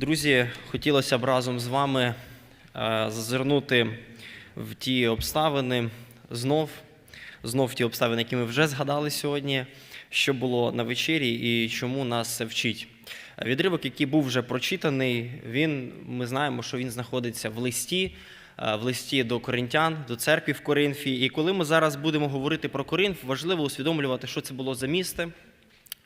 Друзі, хотілося б разом з вами е, зазирнути в ті обставини знов, знов ті обставини, які ми вже згадали сьогодні, що було на вечері і чому нас це вчить. Відривок, який був вже прочитаний, він, ми знаємо, що він знаходиться в листі, е, в листі до коринтян, до церкви в Коринфі. І коли ми зараз будемо говорити про Коринф, важливо усвідомлювати, що це було за місце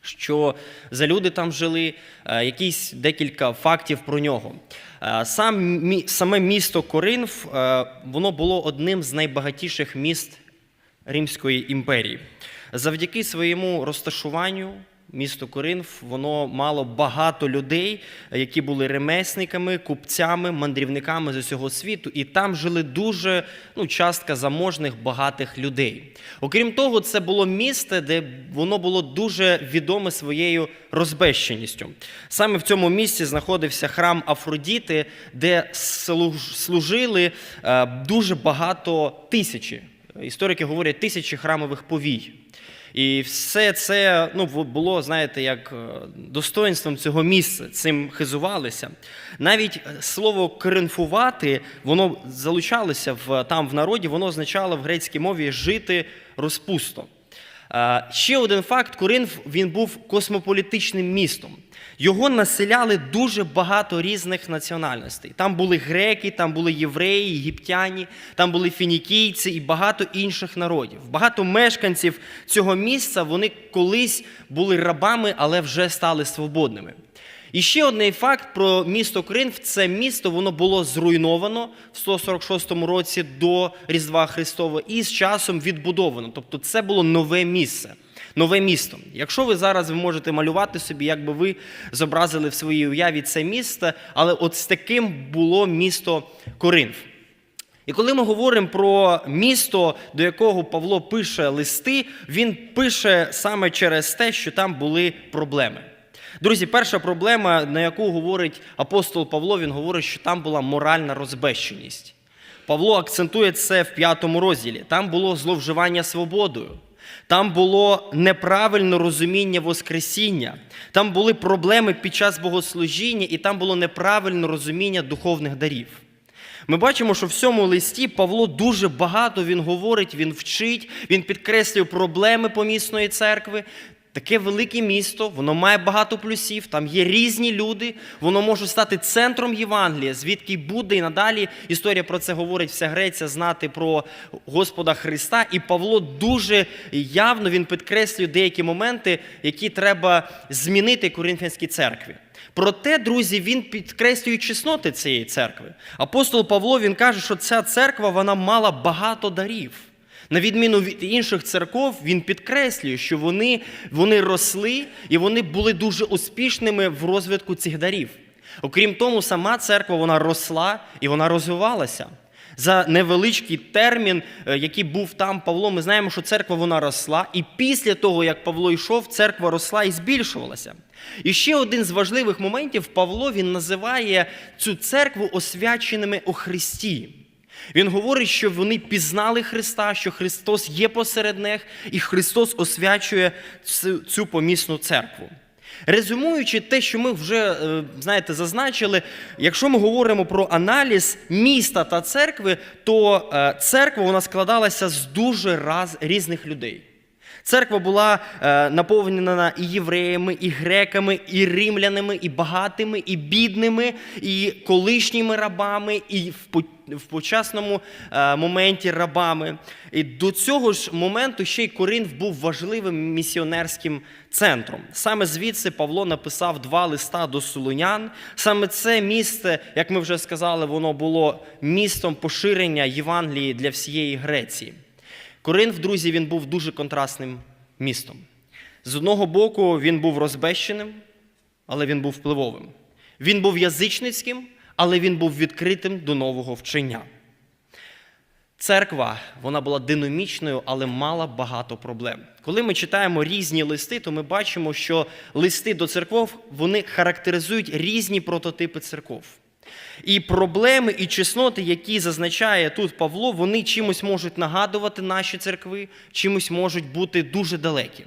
що за люди там жили, е, якісь декілька фактів про нього. Е, Сам, саме місто Коринф, е, воно було одним з найбагатіших міст Римської імперії. Завдяки своєму розташуванню, місто Коринф, воно мало багато людей, які були ремесниками, купцями, мандрівниками з усього світу, і там жили дуже ну, частка заможних, багатих людей. Окрім того, це було місце, де воно було дуже відоме своєю розбещеністю. Саме в цьому місці знаходився храм Афродіти, де служ- служили е, дуже багато тисячі. Історики говорять тисячі храмових повій. І все це ну, було, знаєте, як е, достоинством цього місця, цим хизувалися. Навіть е, слово коринфувати, воно залучалося в, там в народі, воно означало в грецькій мові жити розпусто. Е, Ще один факт: Коринф він був космополітичним містом. Його населяли дуже багато різних національностей. Там були греки, там були євреї, єгиптяні, там були фінікійці і багато інших народів. Багато мешканців цього місця вони колись були рабами, але вже стали свободними. І ще один факт про місто Коринф – це місто воно було зруйновано в 146 році до Різдва Христова і з часом відбудовано. Тобто це було нове місце, нове місто. Якщо ви зараз ви можете малювати собі, як би ви зобразили в своїй уяві це місто, але от з таким було місто Коринф. І коли ми говоримо про місто, до якого Павло пише листи, він пише саме через те, що там були проблеми. Друзі, перша проблема, на яку говорить апостол Павло, він говорить, що там була моральна розбещеність. Павло акцентує це в п'ятому розділі. Там було зловживання свободою, там було неправильне розуміння Воскресіння, там були проблеми під час богослужіння, і там було неправильне розуміння духовних дарів. Ми бачимо, що в цьому листі Павло дуже багато він говорить, він вчить, він підкреслює проблеми помісної церкви. Таке велике місто, воно має багато плюсів, там є різні люди, воно може стати центром Євангелія, звідки буде і надалі історія про це говорить вся Греція, знати про Господа Христа. І Павло дуже явно він підкреслює деякі моменти, які треба змінити Коринфянській церкві. Проте, друзі, він підкреслює чесноти цієї церкви. Апостол Павло він каже, що ця церква вона мала багато дарів. На відміну від інших церков, він підкреслює, що вони, вони росли і вони були дуже успішними в розвитку цих дарів. Окрім того, сама церква вона росла і вона розвивалася. За невеличкий термін, е, який був там Павло, ми знаємо, що церква вона росла, і після того, як Павло йшов, церква росла і збільшувалася. І ще один з важливих моментів Павло він називає цю церкву освяченими у Христі. Він говорить, що вони пізнали Христа, що Христос є посеред них, і Христос освячує цю, помісну церкву. Резюмуючи те, що ми вже е, знаєте, зазначили, якщо ми говоримо про аналіз міста та церкви, то е, церква вона складалася з дуже раз, різних людей. Церква була е, наповнена і євреями, і греками, і римлянами, і багатими, і бідними, і колишніми рабами, і в, по- в почасному е, моменті рабами. І до цього ж моменту ще й Коринф був важливим місіонерським центром. Саме звідси Павло написав два листа до Солонян. Саме це місце, як ми вже сказали, воно було містом поширення Євангелії для всієї Греції. Коринф, друзі, він був дуже контрастним містом. З одного боку, він був розбещеним, але він був впливовим. Він був язичницьким, але він був відкритим до нового вчення. Церква вона була динамічною, але мала багато проблем. Коли ми читаємо різні листи, то ми бачимо, що листи до церков вони характеризують різні прототипи церков. І проблеми і чесноти, які зазначає тут Павло, вони чимось можуть нагадувати наші церкви, чимось можуть бути дуже далекі.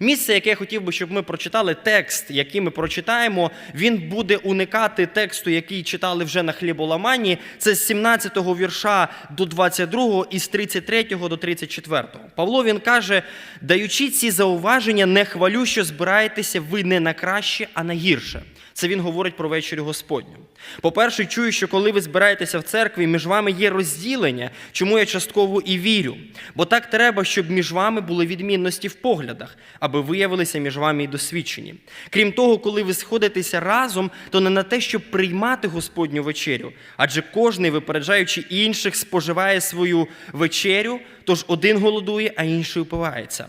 Місце, яке я хотів би, щоб ми прочитали, текст, який ми прочитаємо, він буде уникати тексту, який читали вже на хліболаманні. Це з 17-го вірша до 22-го і з 33-го до 34-го. Павло він каже: даючи ці зауваження, не хвалю, що збираєтеся ви не на краще, а на гірше. Це він говорить про вечерю Господню. По-перше, чую, що коли ви збираєтеся в церкві, між вами є розділення, чому я частково і вірю. Бо так треба, щоб між вами були відмінності в поглядах, аби виявилися між вами і досвідчені. Крім того, коли ви сходитеся разом, то не на те, щоб приймати Господню вечерю, адже кожний, випереджаючи інших, споживає свою вечерю, тож один голодує, а інший упивається.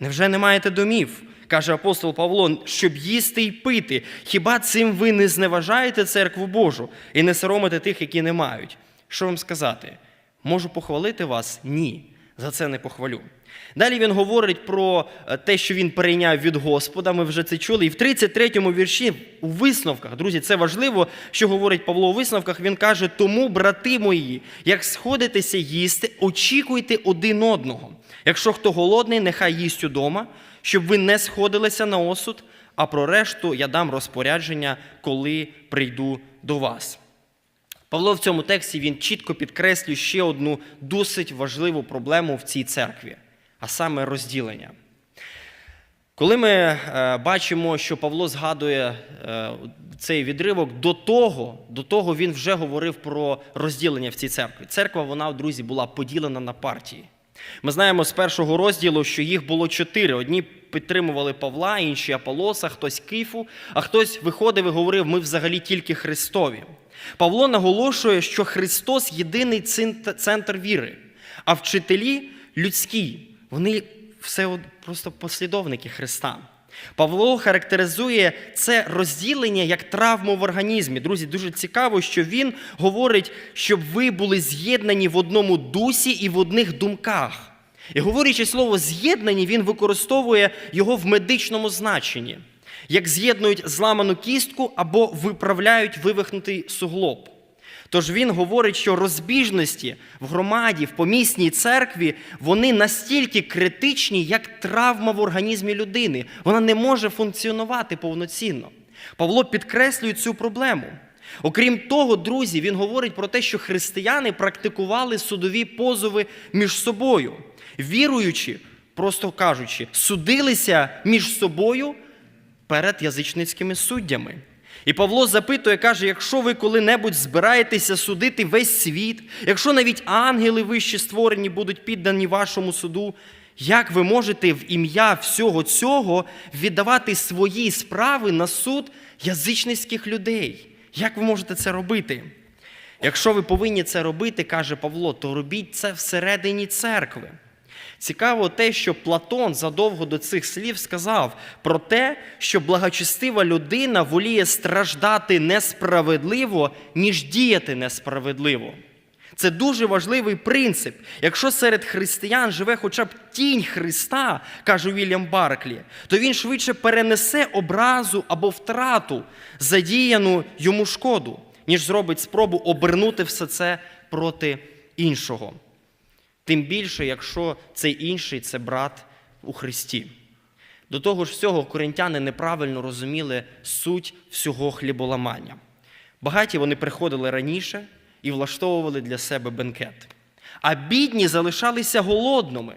Невже не маєте домів? каже апостол Павло, щоб їсти й пити. Хіба цим ви не зневажаєте церкву Божу і не соромите тих, які не мають? Що вам сказати? Можу похвалити вас? Ні. За це не похвалю. Далі він говорить про е, те, що він перейняв від Господа. Ми вже це чули. І в 33-му вірші у висновках, друзі, це важливо, що говорить Павло у висновках. Він каже: Тому, брати мої, як сходитеся їсти, очікуйте один одного. Якщо хто голодний, нехай їсть удома, щоб ви не сходилися на осуд, а про решту я дам розпорядження, коли прийду до вас. Павло в цьому тексті він чітко підкреслює ще одну досить важливу проблему в цій церкві, а саме розділення. Коли ми е, бачимо, що Павло згадує е, цей відривок, до того, до того він вже говорив про розділення в цій церкві. Церква, вона, друзі, була поділена на партії. Ми знаємо з першого розділу, що їх було чотири. Одні підтримували Павла, інші Аполоса, хтось Кифу, а хтось виходив і говорив, ми взагалі тільки Христові. Павло наголошує, що Христос єдиний центр віри, а вчителі людські, вони все просто послідовники Христа. Павло характеризує це розділення як травму в організмі. Друзі, дуже цікаво, що він говорить, щоб ви були з'єднані в одному дусі і в одних думках. І говорячи слово з'єднані, він використовує його в медичному значенні, як з'єднують зламану кістку або виправляють вивихнутий суглоб. Тож він говорить, що розбіжності в громаді, в помісній церкві, вони настільки критичні, як травма в організмі людини. Вона не може функціонувати повноцінно. Павло підкреслює цю проблему. Окрім того, друзі, він говорить про те, що християни практикували судові позови між собою, віруючи, просто кажучи, судилися між собою перед язичницькими суддями. І Павло запитує, каже: якщо ви коли-небудь збираєтеся судити весь світ, якщо навіть ангели вищі створені будуть піддані вашому суду, як ви можете в ім'я всього цього віддавати свої справи на суд язичницьких людей? Як ви можете це робити? Якщо ви повинні це робити, каже Павло, то робіть це всередині церкви. Цікаво те, що Платон задовго до цих слів сказав про те, що благочестива людина воліє страждати несправедливо, ніж діяти несправедливо. Це дуже важливий принцип. Якщо серед християн живе хоча б тінь Христа, каже Вільям Барклі, то він швидше перенесе образу або втрату, задіяну йому шкоду, ніж зробить спробу обернути все це проти іншого. Тим більше, якщо цей інший це брат у Христі. До того ж всього, коринтяни неправильно розуміли суть всього хліболамання. Багаті вони приходили раніше і влаштовували для себе бенкет. А бідні залишалися голодними.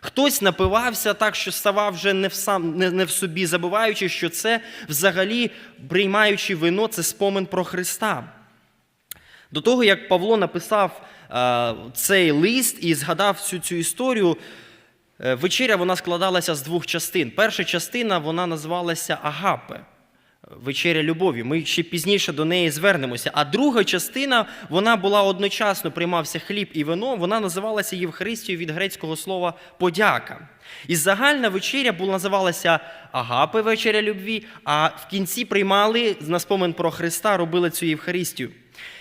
Хтось напивався так, що ставав вже не в сам, не, не в собі, забуваючи, що це взагалі, приймаючи вино, це спомин про Христа. До того, як Павло написав цей лист і згадав всю цю історію, е, вечеря вона складалася з двох частин. Перша частина вона називалася Агапе. Вечеря любові. Ми ще пізніше до неї звернемося. А друга частина вона була одночасно приймався хліб і вино. Вона називалася Євхаристією від грецького слова подяка. І загальна вечеря була називалася Агапи вечеря любві, а в кінці приймали на спомин про Христа, робили цю Євхаристію.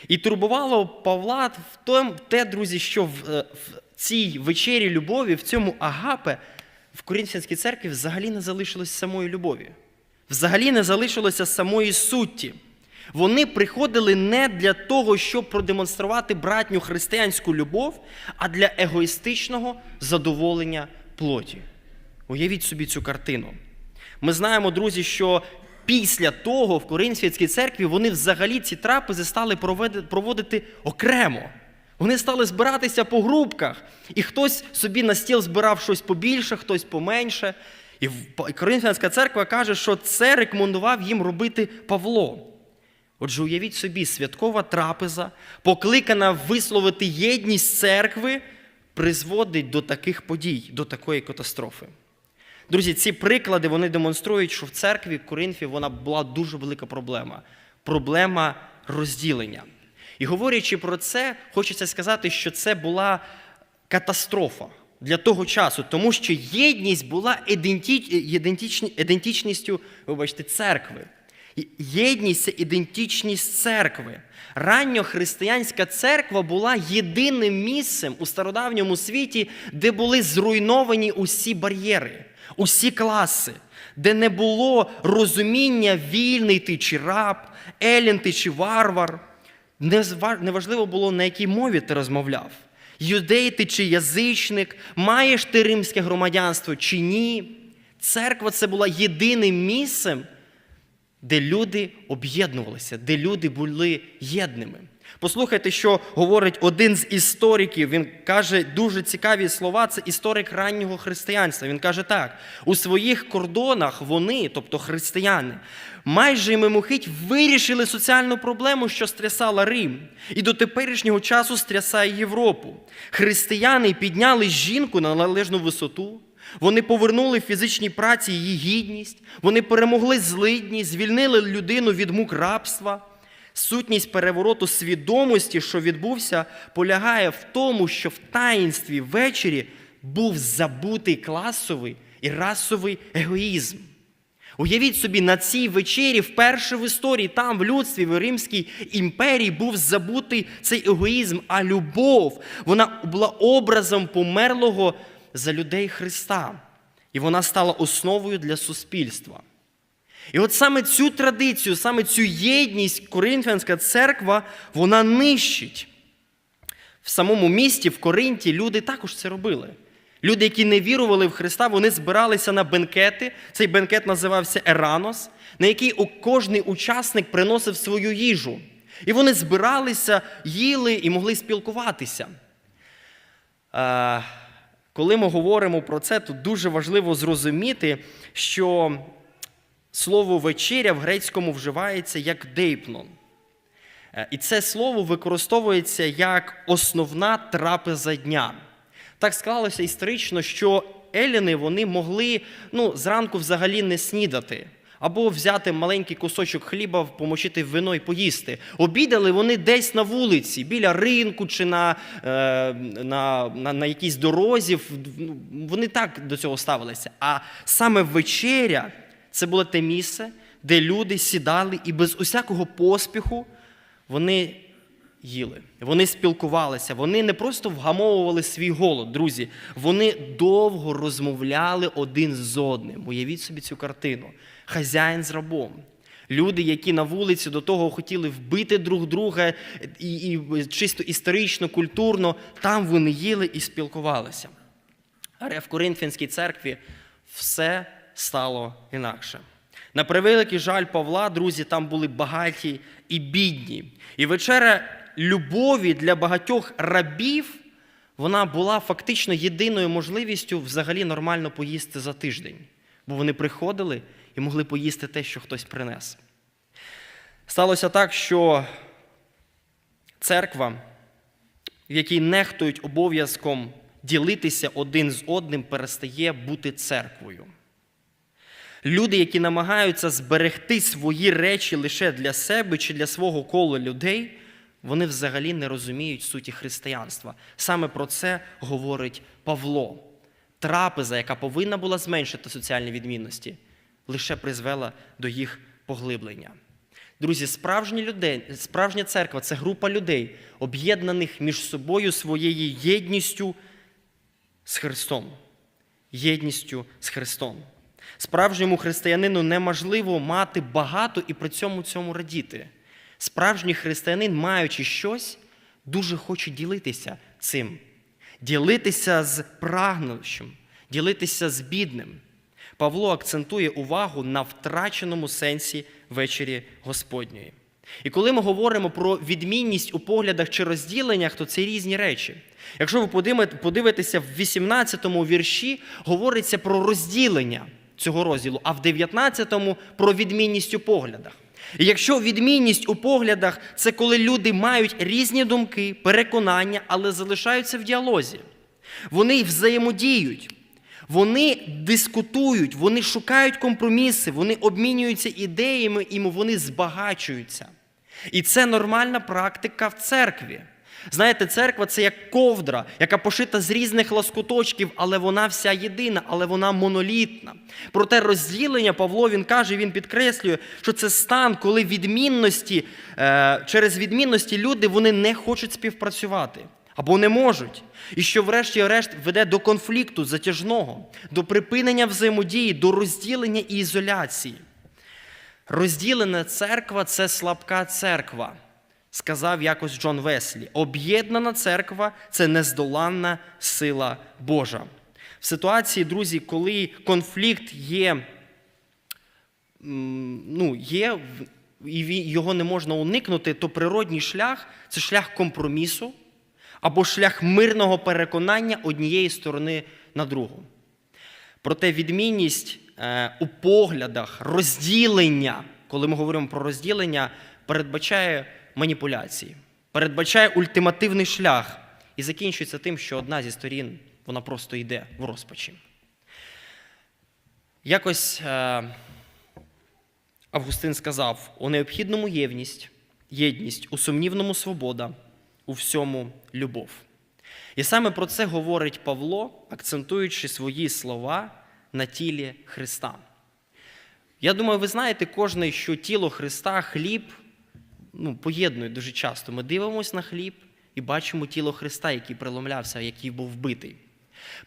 І турбувало Павла в те, друзі, що в, е, в цій вечері любові, в цьому агапе, в Коринфянській церкві взагалі не залишилось самої любові. Взагалі не залишилося самої сутті. Вони приходили не для того, щоб продемонструвати братню християнську любов, а для егоїстичного задоволення плоті. Уявіть собі цю картину. Ми знаємо, друзі, що після того в Коринфянській церкві вони взагалі ці трапези стали проводити окремо. Вони стали збиратися по групках, і хтось собі на стіл збирав щось побільше, хтось поменше. І Коринфянська церква каже, що це рекомендував їм робити Павло. Отже, уявіть собі, святкова трапеза, покликана висловити єдність церкви, призводить до таких подій, до такої катастрофи. Друзі, ці приклади вони демонструють, що в церкві Коринфі вона була дуже велика проблема проблема розділення. І говорячи про це, хочеться сказати, що це була катастрофа для того часу, тому що єдність була ідентичні- ідентичністю, вибачте, церкви. Єдність це ідентичність церкви. Ранньохристиянська церква була єдиним місцем у стародавньому світі, де були зруйновані усі бар'єри, усі класи, де не було розуміння вільний ти чи раб, елін ти чи варвар. Неважливо було, на якій мові ти розмовляв. Юдей ти чи язичник, маєш ти римське громадянство чи ні. Церква це була єдиним місцем, де люди об'єднувалися, де люди були єдними. Послухайте, що говорить один з істориків. Він каже дуже цікаві слова. Це історик раннього християнства. Він каже так: у своїх кордонах вони, тобто християни, майже мимохідь вирішили соціальну проблему, що стрясала Рим, і до теперішнього часу стрясає Європу. Християни підняли жінку на належну висоту. Вони повернули фізичній праці її гідність, вони перемогли злидні, звільнили людину від мук рабства. Сутність перевороту свідомості, що відбувся, полягає в тому, що в таїнстві ввечері був забутий класовий і расовий егоїзм. Уявіть собі, на цій вечері вперше в історії, там, в людстві, в Римській імперії, був забутий цей егоїзм, а любов, вона була образом померлого за людей Христа. І вона стала основою для суспільства. І от саме цю традицію, саме цю єдність Коринфянська церква, вона нищить. В самому місті, в Коринті, люди також це робили. Люди, які не вірували в Христа, вони збиралися на бенкети. Цей бенкет називався Еранос, на який кожний учасник приносив свою їжу. І вони збиралися, їли і могли спілкуватися. Коли ми говоримо про це, то дуже важливо зрозуміти, що слово вечеря в грецькому вживається як дейпнон. Е, І це слово використовується як основна трапеза дня. Так склалося історично, що еліни вони могли ну, зранку взагалі не снідати. Або взяти маленький кусочок хліба, помочити в вино і поїсти. Обідали вони десь на вулиці, біля ринку чи на, е, на, на, на якійсь дорозі. Ну, Вони так до цього ставилися. А саме вечеря це було те місце, де люди сідали і без усякого поспіху вони їли, вони спілкувалися, вони не просто вгамовували свій голод, друзі. Вони довго розмовляли один з одним. Уявіть собі цю картину. Хазяїн з рабом. Люди, які на вулиці до того хотіли вбити друг друга, і, і чисто історично, культурно, там вони їли і спілкувалися. Але в Коринфянській церкві все стало інакше. На превеликий жаль Павла, друзі, там були багаті і бідні. І вечеря любові для багатьох рабів вона була фактично єдиною можливістю взагалі нормально поїсти за тиждень. Бо вони приходили і могли поїсти те, що хтось принес. Сталося так, що церква, в якій нехтують обов'язком ділитися один з одним, перестає бути церквою. Люди, які намагаються зберегти свої речі лише для себе чи для свого кола людей, вони взагалі не розуміють суті християнства. Саме про це говорить Павло. Трапеза, яка повинна була зменшити соціальні відмінності, лише призвела до їх поглиблення. Друзі, справжні людей, справжня церква це група людей, об'єднаних між собою своєю єдністю з Христом. Єдністю з Христом. Справжньому християнину неможливо мати багато і при цьому цьому радіти. Справжній християнин, маючи щось, дуже хоче ділитися цим, ділитися з прагнущим, ділитися з бідним. Павло акцентує увагу на втраченому сенсі вечері Господньої. І коли ми говоримо про відмінність у поглядах чи розділеннях, то це різні речі. Якщо ви подивитеся в 18-му вірші, говориться про розділення цього розділу, а в 19-му про відмінність у поглядах. І якщо відмінність у поглядах це коли люди мають різні думки, переконання, але залишаються в діалозі, вони взаємодіють, вони дискутують, вони шукають компроміси, вони обмінюються ідеями і вони збагачуються. І це нормальна практика в церкві. Знаєте, церква це як ковдра, яка пошита з різних лоскуточків, але вона вся єдина, але вона монолітна. Проте розділення Павло він каже, він підкреслює, що це стан, коли відмінності, е, через відмінності люди вони не хочуть співпрацювати або не можуть. І що, врешті-решт, веде до конфлікту затяжного, до припинення взаємодії, до розділення і ізоляції. Розділена церква це слабка церква, сказав якось Джон Веслі. Об'єднана церква це нездоланна сила Божа. В ситуації, друзі, коли конфлікт є, ну, є і його не можна уникнути, то природній шлях це шлях компромісу або шлях мирного переконання однієї сторони на другу. Проте відмінність е, у поглядах, розділення, коли ми говоримо про розділення, передбачає маніпуляції, передбачає ультимативний шлях і закінчується тим, що одна зі сторін вона просто йде в розпачі. Якось е, Августин сказав: у необхідному єдність, єдність, у сумнівному свобода, у всьому любов. І саме про це говорить Павло, акцентуючи свої слова на тілі Христа. Я думаю, ви знаєте кожний, що тіло Христа, хліб ну, поєднує дуже часто. Ми дивимося на хліб і бачимо тіло Христа, який преломлявся, який був вбитий.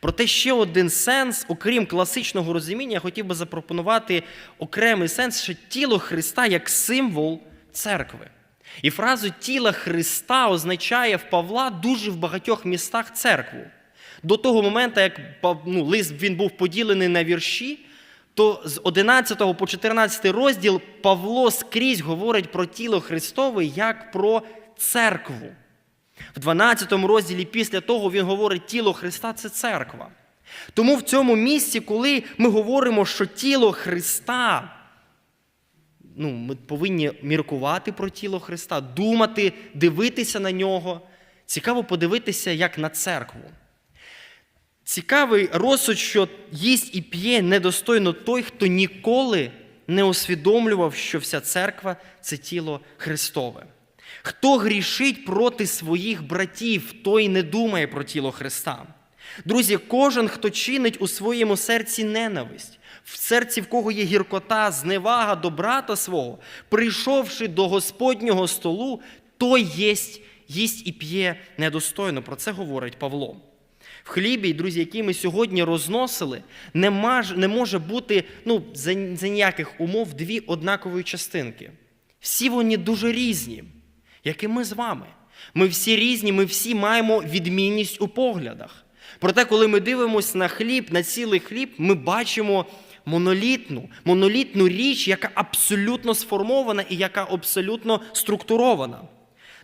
Проте ще один сенс, окрім класичного розуміння, я хотів би запропонувати окремий сенс, що тіло Христа як символ церкви. І фразу тіла Христа означає в Павла дуже в багатьох містах церкву. До того моменту, як ну, лист він був поділений на вірші, то з 11 по 14 розділ Павло скрізь говорить про тіло Христове як про церкву. В 12 розділі після того він говорить, тіло Христа це церква. Тому в цьому місці, коли ми говоримо, що тіло Христа, ну, ми повинні міркувати про тіло Христа, думати, дивитися на нього. Цікаво подивитися як на церкву. Цікавий розсуд, що їсть і п'є недостойно той, хто ніколи не усвідомлював, що вся церква це тіло Христове. Хто грішить проти своїх братів, той не думає про тіло Христа. Друзі, кожен, хто чинить у своєму серці ненависть, в серці в кого є гіркота, зневага до брата свого, прийшовши до Господнього столу, той єсть, їсть і п'є недостойно. Про це говорить Павло. В хлібі, друзі, який ми сьогодні розносили, не, маж, не може бути ну, за, за ніяких умов дві однакові частинки. Всі вони дуже різні, як і ми з вами. Ми всі різні, ми всі маємо відмінність у поглядах. Проте, коли ми дивимося на хліб, на цілий хліб, ми бачимо монолітну, монолітну річ, яка абсолютно сформована і яка абсолютно структурована.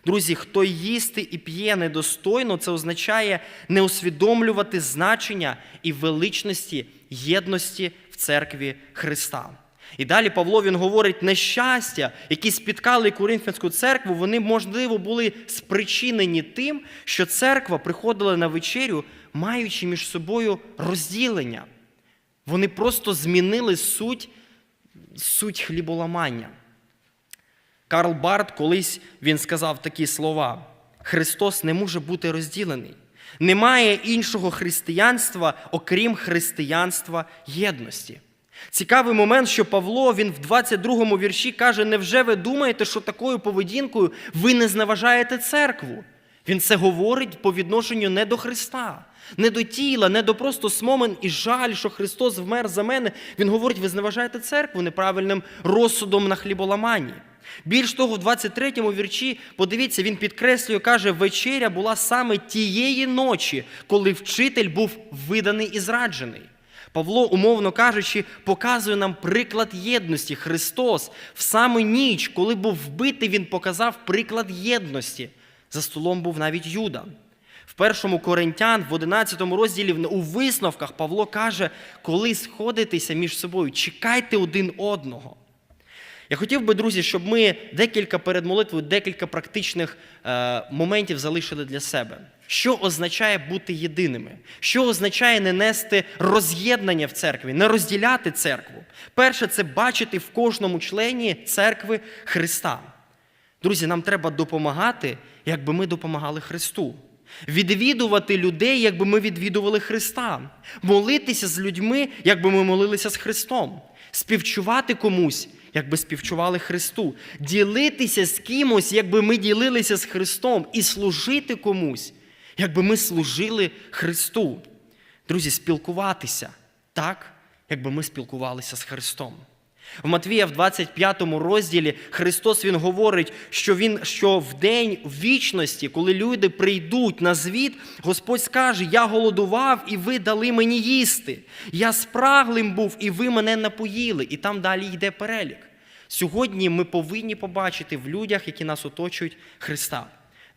Друзі, хто їсти і п'є недостойно, це означає не усвідомлювати значення і величності єдності в церкві Христа. І далі Павло він говорить, нещастя, які спіткали Коринфянську церкву, вони, можливо, були спричинені тим, що церква приходила на вечерю, маючи між собою розділення. Вони просто змінили суть, суть хліболамання. Карл Барт колись він сказав такі слова: Христос не може бути розділений. Немає іншого християнства, окрім християнства єдності. Цікавий момент, що Павло він в 22-му вірші каже: Невже ви думаєте, що такою поведінкою ви не зневажаєте церкву? Він це говорить по відношенню не до Христа, не до тіла, не до просто смомен і жаль, що Христос вмер за мене. Він говорить, ви зневажаєте церкву неправильним розсудом на хліболаманні. Більш того, в 23-му вірчі, подивіться, він підкреслює, каже, вечеря була саме тієї ночі, коли вчитель був виданий і зраджений. Павло, умовно кажучи, показує нам приклад єдності. Христос в саму ніч, коли був вбитий, Він показав приклад єдності. За столом був навіть Юда. В першому Коринтян, в 11 розділі, у висновках Павло каже, коли сходитеся між собою, чекайте один одного. Я хотів би, друзі, щоб ми декілька перед молитвою, декілька практичних е, моментів залишили для себе. Що означає бути єдиними? Що означає не нести роз'єднання в церкві, не розділяти церкву? Перше, це бачити в кожному члені церкви Христа. Друзі, нам треба допомагати, якби ми допомагали Христу. Відвідувати людей, якби ми відвідували Христа, молитися з людьми, якби ми молилися з Христом, співчувати комусь, якби співчували Христу, ділитися з кимось, якби ми ділилися з Христом, і служити комусь, якби ми служили Христу. Друзі, спілкуватися так, якби ми спілкувалися з Христом. В Матвія в 25 розділі Христос Він говорить, що Він що в день вічності, коли люди прийдуть на звіт, Господь скаже: Я голодував, і ви дали мені їсти. Я спраглим був, і ви мене напоїли. І там далі йде перелік. Сьогодні ми повинні побачити в людях, які нас оточують, Христа.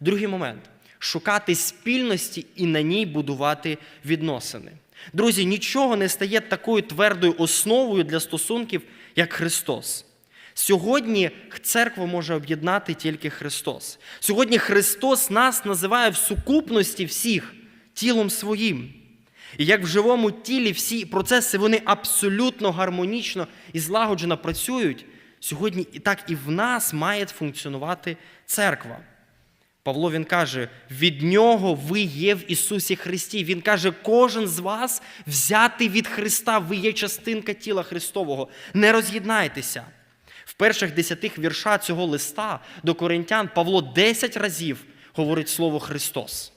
Другий момент шукати спільності і на ній будувати відносини. Друзі, нічого не стає такою твердою основою для стосунків, як Христос. Сьогодні церкву може об'єднати тільки Христос. Сьогодні Христос нас називає в сукупності всіх тілом своїм. І як в живому тілі всі процеси вони абсолютно гармонічно і злагоджено працюють, сьогодні і так і в нас має функціонувати церква. Павло він каже: від нього ви є в Ісусі Христі. Він каже, кожен з вас взятий від Христа, ви є частинка тіла Христового. Не роз'єднайтеся. В перших десятих вірша цього листа до коринтян Павло 10 разів говорить слово Христос.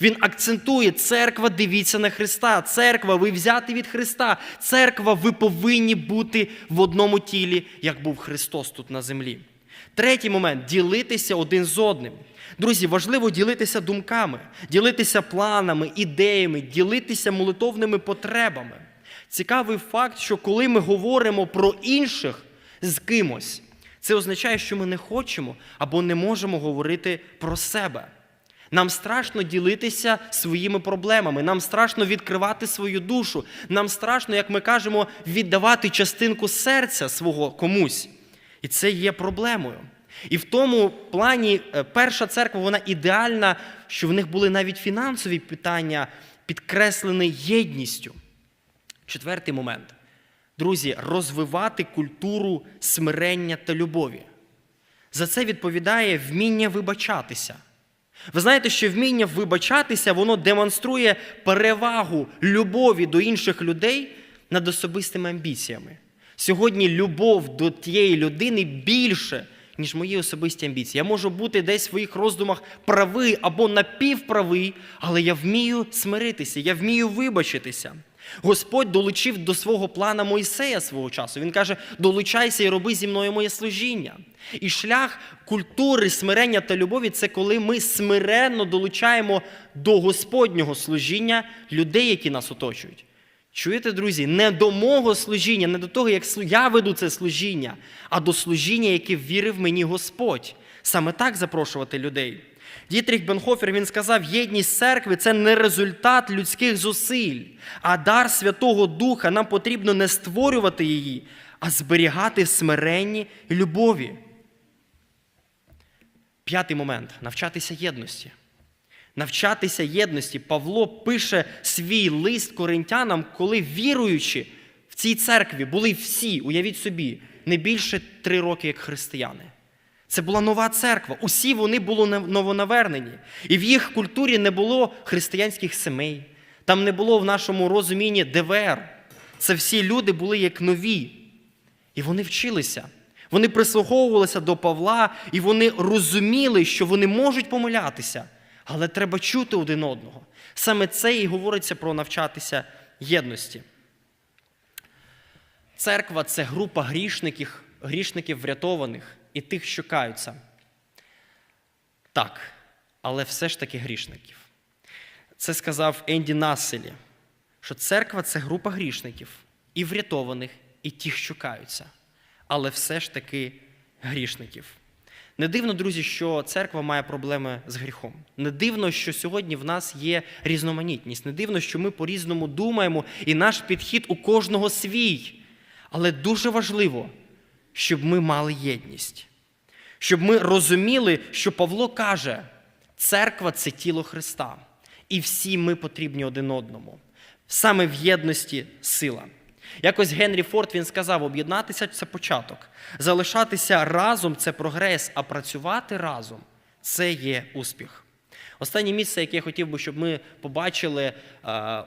Він акцентує, церква, дивіться на Христа. Церква, ви взяти від Христа. Церква, ви повинні бути в одному тілі, як був Христос тут на землі. Третій момент ділитися один з одним. Друзі, важливо ділитися думками, ділитися планами, ідеями, ділитися молитовними потребами. Цікавий факт, що коли ми говоримо про інших з кимось, це означає, що ми не хочемо або не можемо говорити про себе. Нам страшно ділитися своїми проблемами, нам страшно відкривати свою душу, нам страшно, як ми кажемо, віддавати частинку серця свого комусь. І це є проблемою. І в тому плані е, перша церква, вона ідеальна, що в них були навіть фінансові питання, підкреслені єдністю. Четвертий момент. Друзі, розвивати культуру смирення та любові. За це відповідає вміння вибачатися. Ви знаєте, що вміння вибачатися, воно демонструє перевагу любові до інших людей над особистими амбіціями. Сьогодні любов до тієї людини більше, ніж мої особисті амбіції. Я можу бути десь в своїх роздумах правий або напівправий, але я вмію смиритися, я вмію вибачитися. Господь долучив до свого плана Мойсея свого часу. Він каже: долучайся і роби зі мною моє служіння. І шлях культури смирення та любові це коли ми смиренно долучаємо до Господнього служіння людей, які нас оточують. Чуєте, друзі, не до мого служіння, не до того, як я веду це служіння, а до служіння, яке вірив мені Господь. Саме так запрошувати людей. Дітріх Бенхофер він сказав, єдність церкви це не результат людських зусиль, а дар Святого Духа. Нам потрібно не створювати її, а зберігати смиренні любові. П'ятий момент навчатися єдності. Навчатися єдності. Павло пише свій лист коринтянам, коли віруючи в цій церкві були всі, уявіть собі, не більше три роки як християни. Це була нова церква. Усі вони були новонавернені. І в їх культурі не було християнських сімей. Там не було в нашому розумінні ДВР. Це всі люди були як нові. І вони вчилися. Вони прислуховувалися до Павла, і вони розуміли, що вони можуть помилятися, але треба чути один одного. Саме це і говориться про навчатися єдності. Церква це група грішників, грішників врятованих і тих, що каються. Так, але все ж таки грішників. Це сказав Енді Населі, що церква це група грішників, і врятованих, і тих, що каються, але все ж таки грішників. Не дивно, друзі, що церква має проблеми з гріхом. Не дивно, що сьогодні в нас є різноманітність. Не дивно, що ми по-різному думаємо, і наш підхід у кожного свій. Але дуже важливо, щоб ми мали єдність, щоб ми розуміли, що Павло каже, церква це тіло Христа, і всі ми потрібні один одному. Саме в єдності сила. Якось Генрі Форд він сказав: об'єднатися це початок, залишатися разом це прогрес, а працювати разом це є успіх. Останнє місце, яке я хотів би, щоб ми побачили е,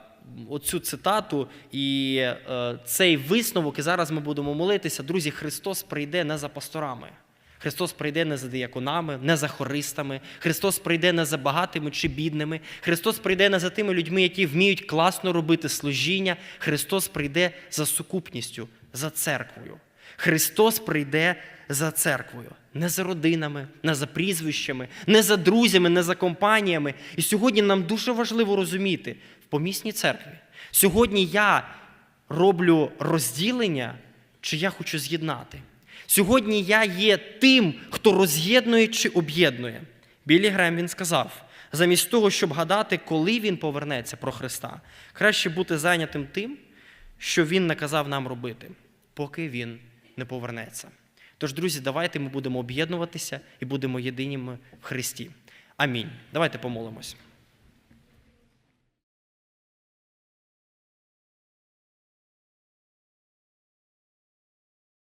оцю цитату і е, цей висновок, і зараз ми будемо молитися. Друзі, Христос прийде не за пасторами. Христос прийде не за дияконами, не за хористами. Христос прийде не за багатими чи бідними. Христос прийде не за тими людьми, які вміють класно робити служіння. Христос прийде за сукупністю, за церквою. Христос прийде за церквою, не за родинами, не за прізвищами, не за друзями, не за компаніями. І сьогодні нам дуже важливо розуміти в помісній церкві. Сьогодні я роблю розділення, чи я хочу з'єднати. Сьогодні я є тим, хто роз'єднує чи об'єднує. Білі Грем він сказав: замість того, щоб гадати, коли він повернеться про Христа, краще бути зайнятим тим, що він наказав нам робити, поки він не повернеться. Тож, друзі, давайте ми будемо об'єднуватися і будемо єдиніми в Христі. Амінь. Давайте помолимось.